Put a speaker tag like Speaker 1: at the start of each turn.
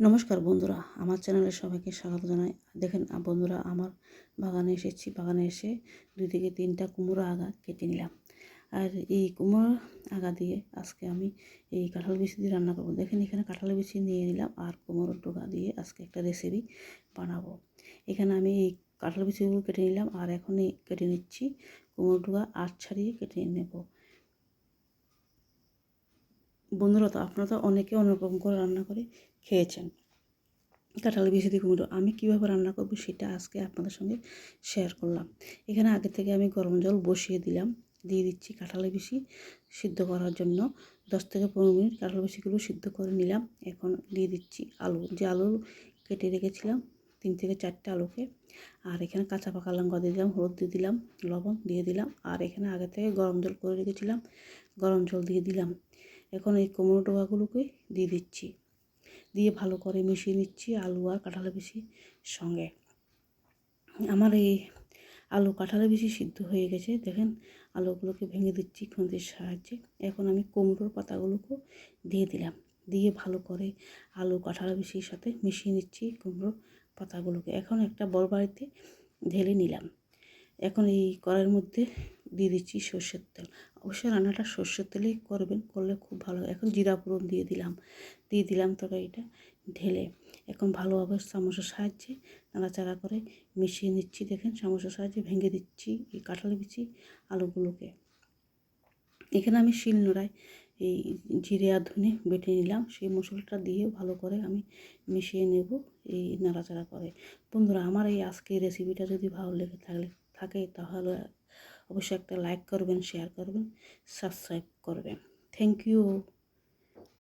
Speaker 1: নমস্কার বন্ধুরা, আমার চ্যানেলে সবাইকে স্বাগত জানাই। দেখেন বন্ধুরা, আমার বাগানে এসেছি। বাগানে এসে দুই থেকে তিনটা কুমড়ো আগা কেটে নিলাম। আর এই কুমড়ো আগা দিয়ে আজকে আমি এই কাঁঠাল বিচি দিয়ে রান্না করব। দেখেন, এখানে কাঁঠাল বিচি নিয়ে নিলাম আর কুমড়োর ডোকা দিয়ে আজকে একটা রেসিপি বানাবো। এখানে আমি এই কাঁঠাল বিচিগুলো কেটে নিলাম আর এখনই কেটে নিচ্ছি কুমড়ো ডোকা আট ছাড়িয়ে কেটে নেব। বন্ধুরা তো আপনারা তো অনেকে অনেক রকম করে রান্না করে খেয়েছেন। কাঁঠাল বেশি কুমড়ো আমি কীভাবে রান্না করব সেটা আজকে আপনাদের সঙ্গে শেয়ার করলাম। এখানে আগে থেকে আমি গরম জল বসিয়ে দিলাম, দিয়ে দিচ্ছি কাঁঠালের বেশি সিদ্ধ করার জন্য। দশ থেকে পনেরো মিনিট কাঁঠাল বেশিগুলো সিদ্ধ করে নিলাম। এখন দিয়ে দিচ্ছি আলু, যে আলু কেটে রেখেছিলাম, তিন থেকে চারটে আলুকে। আর এখানে কাঁচা পাকা লঙ্কা দিয়ে দিলাম, হলুদ দিয়ে দিলাম, লবণ দিয়ে দিলাম। আর এখানে আগে থেকে গরম জল করে রেখেছিলাম, গরম জল দিয়ে দিলাম। এখন এই কুমড়ো টোকাগুলোকে দিয়ে দিচ্ছি। দিয়ে ভালো করে মিশিয়ে নিচ্ছি আলু আর কাঁঠালের বেশি সঙ্গে। আমার এই আলু কাঁঠালের বেশি সিদ্ধ হয়ে গেছে। দেখেন আলুগুলোকে ভেঙে দিচ্ছি খুন্তির সাহায্যে। এখন আমি কুমড়োর পাতাগুলোকেও দিয়ে দিলাম। দিয়ে ভালো করে আলু কাঁঠালের বেশির সাথে মিশিয়ে নিচ্ছি কুমড়োর পাতাগুলোকে। এখন একটা বড় বাড়িতে ঢেলে নিলাম। এখন এই কড়াইয়ের মধ্যে দিয়ে দিচ্ছি সর্ষের তেল। অবশ্যই রান্নাটা সর্ষের তেলেই করবেন, করলে খুব ভালো এখন জিরা পুরন দিয়ে দিলাম দিয়ে দিলাম তরকারিটা ঢেলে। এখন ভালোভাবে চামচের সাহায্যে নাড়াচাড়া করে মিশিয়ে নিচ্ছি। দেখেন চামচের সাহায্যে ভেঙে দিচ্ছি এই কাঁঠাল বিচি আলুগুলোকে। এখানে আমি শিল নোড়ায় এই জিরে আর ধনে বেটে নিলাম। সেই মশলাটা দিয়ে ভালো করে আমি মিশিয়ে নেব এই নাড়াচাড়া করে। বন্ধুরা, আমার এই আজকের রেসিপিটা যদি ভালো লেগে থাকলে থাকে তাহলে অবশ্যই একটা লাইক করবেন শেয়ার করবেন সাবস্ক্রাইব করবেন। Thank you